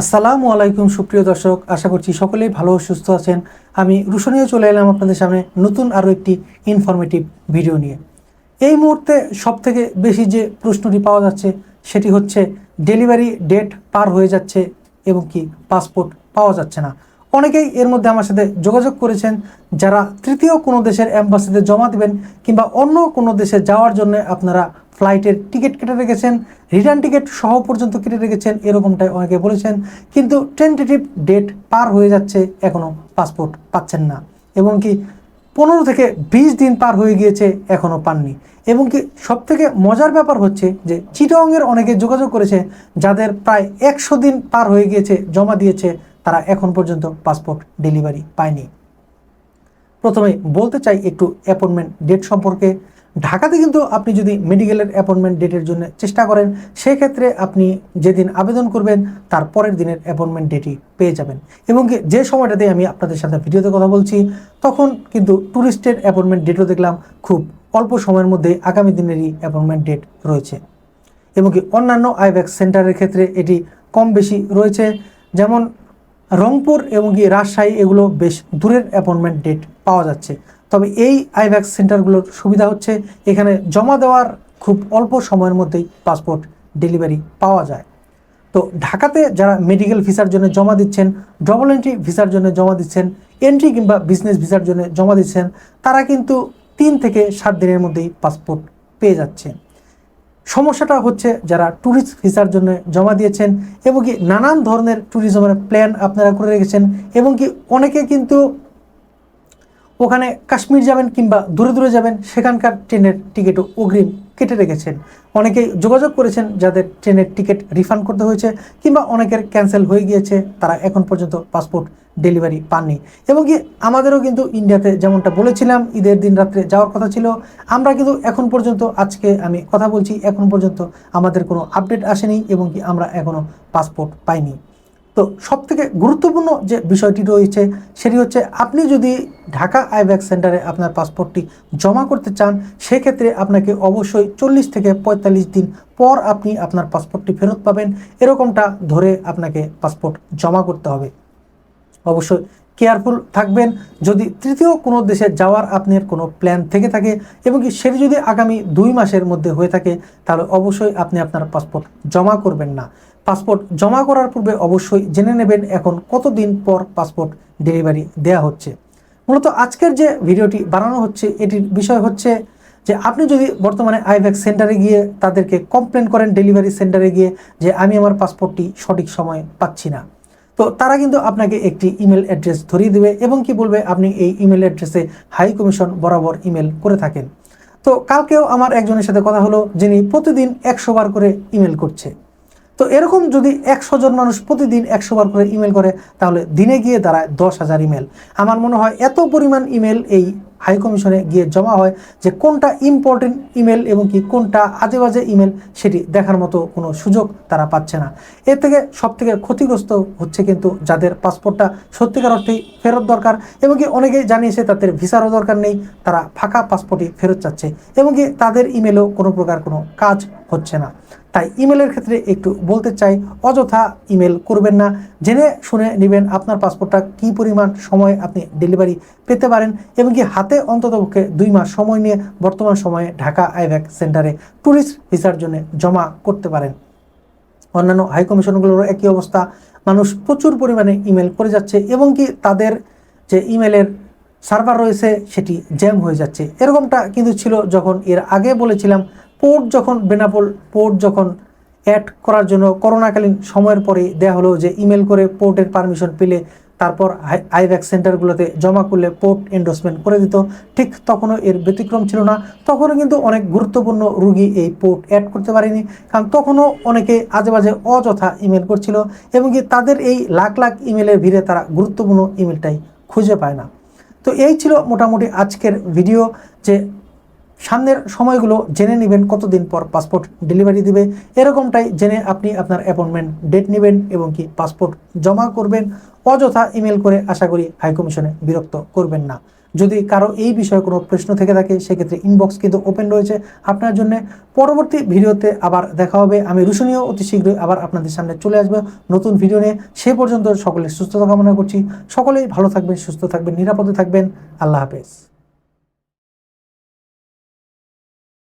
আসসালামু আলাইকুম, সুপ্রিয় দর্শক। আশা করছি সকলেই ভালো সুস্থ আছেন। আমি রুশনীয় চলে এলাম আপনাদের সামনে নতুন আরও একটি ইনফরমেটিভ ভিডিও নিয়ে। এই মুহূর্তে সবথেকে বেশি যে প্রশ্নটি পাওয়া যাচ্ছে, সেটি হচ্ছে ডেলিভারি ডেট পার হয়ে যাচ্ছে এবং কি পাসপোর্ট পাওয়া যাচ্ছে না। অনেকেই এর মধ্যে আমার সাথে যোগাযোগ করেছেন, যারা তৃতীয় কোনো দেশের অ্যাম্বাসিতে জমা দেবেন কিংবা অন্য কোনো দেশে যাওয়ার জন্য আপনারা ফ্লাইটের টিকিট কেটে রেখেছেন, রিটার্ন টিকিট সহ পর্যন্ত কেটে রেখেছেন, এরকমটাই অনেকে বলেছেন। কিন্তু টেন্টেটিভ ডেট পার হয়ে যাচ্ছে এখনও পাসপোর্ট পাচ্ছেন না। এবং কি পনেরো থেকে বিশ দিন পার হয়ে গিয়েছে এখনও পাননি। এবং কি সবথেকে মজার ব্যাপার হচ্ছে যে চিটংয়ের অনেকে যোগাযোগ করেছে, যাদের প্রায় একশো দিন পার হয়ে গিয়েছে, জমা দিয়েছে, তারা এখন পর্যন্ত পাসপোর্ট ডেলিভারি পায়নি। প্রথমে বলতে চাই একটু অ্যাপয়েন্টমেন্ট ডেট সম্পর্কে। ঢাকাতে কিন্তু আপনি যদি মেডিকেলের অ্যাপয়েন্টমেন্ট ডেটের জন্য চেষ্টা করেন, সেক্ষেত্রে আপনি যেদিন আবেদন করবেন, তার পরের দিনের অ্যাপয়েন্টমেন্ট ডেটই পেয়ে যাবেন। এবং যে সময়টাতে আমি আপনাদের সাথে ভিডিওতে কথা বলছি, তখন কিন্তু ট্যুরিস্টের অ্যাপয়েন্টমেন্ট ডেটও দেখলাম, খুব অল্প সময়ের মধ্যে আগামী দিনেরই অ্যাপয়েন্টমেন্ট ডেট রয়েছে। এবং কি, অন্যান্য আইভ্যাক্স সেন্টারের ক্ষেত্রে এটি কম বেশি রয়েছে। যেমন রংপুর এবং কি, রাজশাহী, এগুলো বেশ দূরের অ্যাপয়েন্টমেন্ট ডেট পাওয়া যাচ্ছে। তবে এই আইভ্যাক্স সেন্টারগুলোর সুবিধা হচ্ছে এখানে জমা দেওয়ার খুব অল্প সময়ের মধ্যেই পাসপোর্ট ডেলিভারি পাওয়া যায়। তো ঢাকাতে যারা মেডিকেল ভিসার জন্য জমা দিচ্ছেন, ডবল এন্ট্রি ভিসার জন্য জমা দিচ্ছেন, এন্ট্রি কিংবা বিজনেস ভিসার জন্য জমা দিচ্ছেন, তারা কিন্তু তিন থেকে সাত দিনের মধ্যেই পাসপোর্ট পেয়ে যাচ্ছে সমস্যাটা হচ্ছে যারা ট্যুরিস্ট ভিসার জন্য জমা দিয়েছেন এবং কি নানান ধরনের ট্যুরিজমের প্ল্যান আপনারা করে রেখেছেন এবং কি অনেকে কিন্তু ওখানে কাশ্মীর যাবেন কিংবা দূরে দূরে যাবেন, সেখানকার ট্রেনের টিকিটও অগ্রিম কেটে রেখেছেন। অনেকেই যোগাযোগ করেছেন যাদের ট্রেনের টিকিট রিফান্ড করতে হয়েছে কিংবা অনেকের ক্যান্সেল হয়ে গিয়েছে, তারা এখন পর্যন্ত পাসপোর্ট ডেলিভারি পাননি। এবং কি আমাদেরও কিন্তু ইন্ডিয়াতে যেমনটা বলেছিলাম, ঈদের দিন রাত্রে যাওয়ার কথা ছিল। আমরা কিন্তু এখন পর্যন্ত, আজকে আমি কথা বলছি, এখন পর্যন্ত আমাদের কোনো আপডেট আসেনি এবং কি আমরা এখনও পাসপোর্ট পাইনি। তো সব থেকে গুরুত্বপূর্ণ যে বিষয়টি রয়েছে সেটি হচ্ছে আপনি যদি ঢাকা আইব্যাক সেন্টারে আপনার পাসপোর্টটি জমা করতে চান, সেক্ষেত্রে আপনাকে অবশ্যই চল্লিশ থেকে পঁয়তাল্লিশ দিন পর আপনি আপনার পাসপোর্টটি ফেরত পাবেন। এরকমটা ধরে আপনাকে পাসপোর্ট জমা করতে হবে। অবশ্যই কেয়ারফুল থাকবেন। যদি তৃতীয় কোনো দেশে যাওয়ার আপনার কোনো প্ল্যান থেকে থাকে এবং কি সেটি যদি আগামী দুই মাসের মধ্যে হয়ে থাকে, তাহলে অবশ্যই আপনি আপনার পাসপোর্ট জমা করবেন না। পাসপোর্ট জমা করার পূর্বে অবশ্যই জেনে নেবেন এখন কতদিন পর পাসপোর্ট ডেলিভারি দেয়া হচ্ছে। মূলত আজকের যে ভিডিওটি বানানো হচ্ছে, এটির বিষয় হচ্ছে যে আপনি যদি বর্তমানে আইভ্যাক সেন্টারে গিয়ে তাদেরকে কমপ্লেন করেন ডেলিভারি সেন্টারে গিয়ে যে আমি আমার পাসপোর্টটি সঠিক সময়ে পাচ্ছি না। তো তারা কিন্তু আপনাকে একটি ইমেল অ্যাড্রেস ধরিয়ে দেবে এবং কি বলবে? আপনি এই ইমেল অ্যাড্রেসে হাই কমিশন বরাবর ইমেল করে থাকেন। তো কালকেও আমার একজনের সাথে কথা হলো, যিনি প্রতিদিন একশো বার করে ইমেল করছে। তো এরকম যদি একশো জন মানুষ প্রতিদিন একশো বার করে ইমেল করে, তাহলে দিনে গিয়ে দাঁড়ায় দশ হাজার ইমেল আমার মনে হয় এত পরিমাণ ইমেল এই হাই কমিশনে গিয়ে জমা হয় যে কোনটা ইম্পর্টেন্ট ইমেল এবং কি কোনটা আজে বাজে ইমেল সেটি দেখার মতো কোনো সুযোগ তারা পাচ্ছে না। এর থেকে সব থেকে ক্ষতিগ্রস্ত হচ্ছে কিন্তু যাদের পাসপোর্টটা সত্যিকার অর্থেই ফেরত দরকার এবং কি অনেকেই জানিয়েছে তাদের ভিসারও দরকার নেই, তারা ফাঁকা পাসপোর্টই ফেরত চাচ্ছে এবং কি তাদের ইমেলও কোনো প্রকার কোনো কাজ হচ্ছে না। তাই ইমেলের ক্ষেত্রে একটু বলতে চাই, অযথা ইমেল করবেন না। জেনে শুনে নেবেন আপনার পাসপোর্টটা কী পরিমাণ সময় আপনি ডেলিভারি পেতে পারেন এবং কি হাতে অন্ততপক্ষে দুই মাস সময় নিয়ে বর্তমান সময়ে ঢাকা আইভ্যাক সেন্টারে ট্যুরিস্ট ভিসার জন্য জমা করতে পারেন। অন্যান্য হাই কমিশনগুলোরও একই অবস্থা। মানুষ প্রচুর পরিমাণে ইমেল করে যাচ্ছে এবং কি তাদের যে ইমেলের সার্ভার রয়েছে সেটি জ্যাম হয়ে যাচ্ছে। এরকমটা কিন্তু ছিল যখন এর আগে বলেছিলাম পোর্ট যখন বেনাপোল পোর্ট যখন অ্যাড করার জন্য করোনাকালীন সময়ের পরে দেয়া হলো যে ইমেল করে পোর্টের পারমিশন পেলে তারপর আইভ্যাক সেন্টারগুলোতে জমা করলে পোর্ট এন্ডোসমেন্ট করে দিত। ঠিক তখনও এর ব্যতিক্রম ছিল না। তখনও কিন্তু অনেক গুরুত্বপূর্ণ রুগী এই পোর্ট অ্যাড করতে পারেনি। কারণ তখনও অনেকে আজে বাজে অযথা ইমেল করছিল এবং কি তাদের এই লাখ লাখ ইমেলের ভিড়ে তারা গুরুত্বপূর্ণ ইমেলটাই খুঁজে পায় না। তো এই ছিল মোটামুটি আজকের ভিডিও যে সামনের সময়গুলো জেনে নেবেন, কতদিন পর পাসপোর্ট ডেলিভারি দিবে, এরকমটাই জেনে আপনি আপনার অ্যাপয়েন্টমেন্ট ডেট নেবেন এবং কি পাসপোর্ট জমা করবেন, অযথা ইমেল করে আশা করি হাইকমিশনে বিরক্ত করবেন না। যদি কারও এই বিষয়ে কোনো প্রশ্ন থেকে থাকে, সেক্ষেত্রে ইনবক্স কিন্তু ওপেন রয়েছে। আপনার জন্য পরবর্তী ভিডিওতে আবার দেখা হবে। আমি রুশনীয়, অতি শীঘ্রই আবার আপনাদের সামনে চলে আসব নতুন ভিডিও নিয়ে। সে পর্যন্ত সকলের সুস্থতা কামনা করছি। সকলেই ভালো থাকবেন, সুস্থ থাকবেন, নিরাপদে থাকবেন। আল্লাহ হাফেজ।